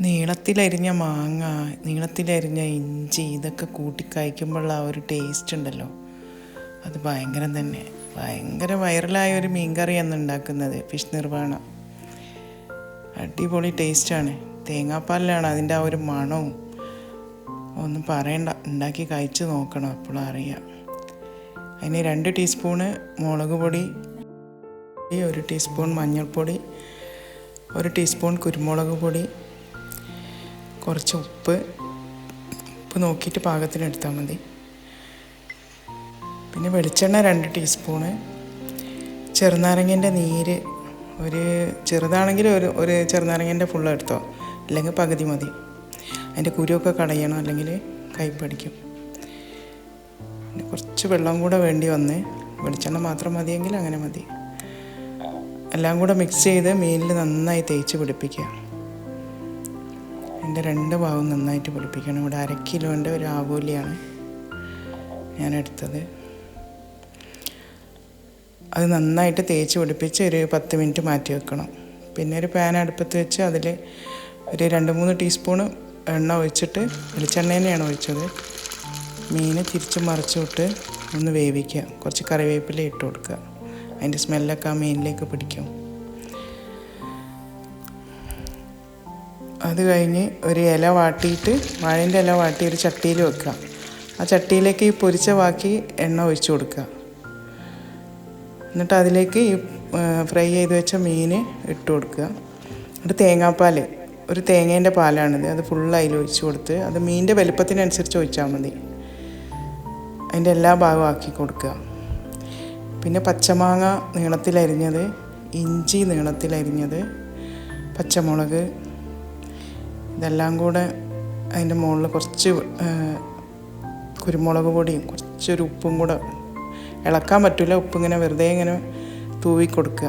നീളത്തിലരിഞ്ഞ മാങ്ങ നീളത്തിലരിഞ്ഞ ഇഞ്ചി ഇതൊക്കെ കൂട്ടി കഴിക്കുമ്പോഴുള്ള ആ ഒരു ടേസ്റ്റ് ഉണ്ടല്ലോ. അത് ഭയങ്കരം തന്നെ. ഭയങ്കര വൈറലായ ഒരു മീൻകറിയാണ് ഉണ്ടാക്കുന്നത് ഫിഷ് നിർവാണം അടിപൊളി ടേസ്റ്റാണ് തേങ്ങാപ്പാലിലാണ് അതിന്റെ ആ ഒരു മണവും. ഒന്നും പറയണ്ട ഉണ്ടാക്കി കഴിച്ച് നോക്കണം അപ്പോഴും അറിയാം. അതിന് രണ്ട് ടീസ്പൂണ് മുളക് പൊടി ഒരു ടീസ്പൂൺ മഞ്ഞൾപ്പൊടി ഒരു ടീസ്പൂൺ കുരുമുളക് പൊടി കുറച്ച് ഉപ്പ് ഉപ്പ് നോക്കിയിട്ട് പാകത്തിന് എടുത്താൽ മതി. പിന്നെ വെളിച്ചെണ്ണ രണ്ട് ടീസ്പൂണ്. ചെറുനാരങ്ങേന്റെ നീര് ഒരു ചെറുതാണെങ്കിൽ ഒരു ഒരു ചെറുനാരങ്ങേന്റെ ഫുള്ള് എടുത്തോ. അല്ലെങ്കിൽ പകുതി മതി. അതിന്റെ കുരുവൊക്കെ കളയണം അല്ലെങ്കിൽ കൈപ്പടിക്കും പിന്നെ കുറച്ച് വെള്ളം കൂടെ വേണ്ടി വന്ന് വെളിച്ചെണ്ണ മാത്രം മതിയെങ്കിൽ അങ്ങനെ മതി. എല്ലാം കൂടെ മിക്സ് ചെയ്ത് മീനിൽ നന്നായി തേച്ച് പിടിപ്പിക്കുക. എന്റെ രണ്ട് ഭാഗവും നന്നായിട്ട് പിടിപ്പിക്കണം ഇവിടെ അര കിലോന്റെ ഒരു ആവൂലിയാണ് ഞാൻ എടുത്തത്. അത് നന്നായിട്ട് തേച്ച് പിടിപ്പിച്ച് ഒരു പത്ത് മിനിറ്റ് മാറ്റി വെക്കണം. പിന്നെ ഒരു പാൻ അടുപ്പത്ത് വെച്ച് അതിൽ ഒരു രണ്ട് മൂന്ന് ടീസ്പൂണ് എണ്ണ ഒഴിച്ചിട്ട് വെളിച്ചെണ്ണ തന്നെയാണ് ഒഴിച്ചത്. മീൻ തിരിച്ച് മറിച്ചിട്ട് ഒന്ന് വേവിക്കുക. കുറച്ച് കറിവേപ്പില ഇട്ട് കൊടുക്കുക. അതിന്റെ സ്മെല്ലൊക്കെ ആ മീനിലേക്ക് പിടിക്കും. അത് കഴിഞ്ഞ് ഒരു ഇല വാട്ടിയിട്ട് വാഴേന്റെ ഇല വാട്ടി ഒരു ചട്ടിയിൽ വെക്കുക. ആ ചട്ടിയിലേക്ക് ഈ പൊരിച്ച ബാക്കി എണ്ണ ഒഴിച്ചു കൊടുക്കുക. എന്നിട്ട് അതിലേക്ക് ഈ ഫ്രൈ ചെയ്ത് വെച്ച മീൻ ഇട്ട് കൊടുക്കുക. എന്നിട്ട് തേങ്ങാപ്പാൽ ഒരു തേങ്ങേന്റെ പാലാണിത്. അത് ഫുള്ള് അതിൽ ഒഴിച്ച് കൊടുത്ത് അത് മീനിന്റെ വലുപ്പത്തിനനുസരിച്ച് ഒഴിച്ചാൽ മതി. അതിന്റെ എല്ലാ ഭാഗവും ആക്കി കൊടുക്കുക. പിന്നെ പച്ചമാങ്ങ നീളത്തിലരിഞ്ഞത് ഇഞ്ചി നീളത്തിലരിഞ്ഞത് പച്ചമുളക് ഇതെല്ലാം കൂടെ അതിന്റെ മുകളിൽ കുറച്ച് കുരുമുളക് പൊടിയും കുറച്ചൊരു ഉപ്പും കൂടെ ഇളക്കാൻ പറ്റില്ല ഉപ്പ് ഇങ്ങനെ വെറുതെ ഇങ്ങനെ തൂവി കൊടുക്കുക.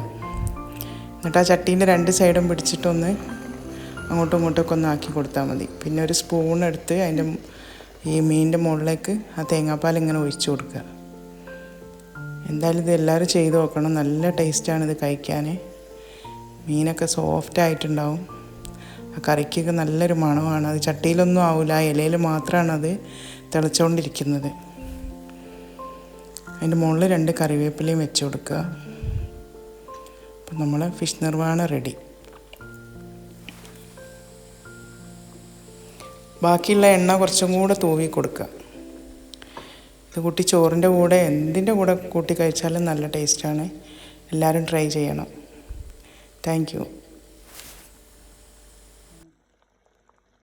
എന്നിട്ട് ആ ചട്ടീന്റെ രണ്ട് സൈഡും പിടിച്ചിട്ടൊന്ന് അങ്ങോട്ടും ഇങ്ങോട്ടൊക്കെ ഒന്ന് ആക്കി കൊടുത്താൽ മതി. പിന്നെ ഒരു സ്പൂൺ എടുത്ത് അതിന്റെ ഈ മീനിന്റെ മുകളിലേക്ക് ആ തേങ്ങാപ്പാൽ ഇങ്ങനെ ഒഴിച്ചു കൊടുക്കുക. എന്തായാലും ഇത് എല്ലാവരും ചെയ്ത് നോക്കണം. നല്ല ടേസ്റ്റാണ് ഇത് കഴിക്കാൻ. മീനൊക്കെ സോഫ്റ്റ് ആയിട്ടുണ്ടാവും. ആ കറിക്കൊക്കെ നല്ലൊരു മണമാണ്. അത് ചട്ടിയിലൊന്നും ആവില്ല ഇലയിൽ മാത്രമാണ് അത് തിളച്ചുകൊണ്ടിരിക്കുന്നത് അതിന്റെ മുകളിൽ രണ്ട് കറിവേപ്പിലയും വെച്ച് കൊടുക്കുക. അപ്പം നമ്മൾ ഫിഷ് നിർവാണ റെഡി. ബാക്കിയുള്ള എണ്ണ കുറച്ചും കൂടെ തൂവി കൊടുക്കുക. ഇത് കൂട്ടി ചോറിന്റെ കൂടെ എന്തിന്റെ കൂടെ കൂട്ടി കഴിച്ചാലും നല്ല ടേസ്റ്റാണ്. എല്ലാവരും ട്രൈ ചെയ്യണം. താങ്ക്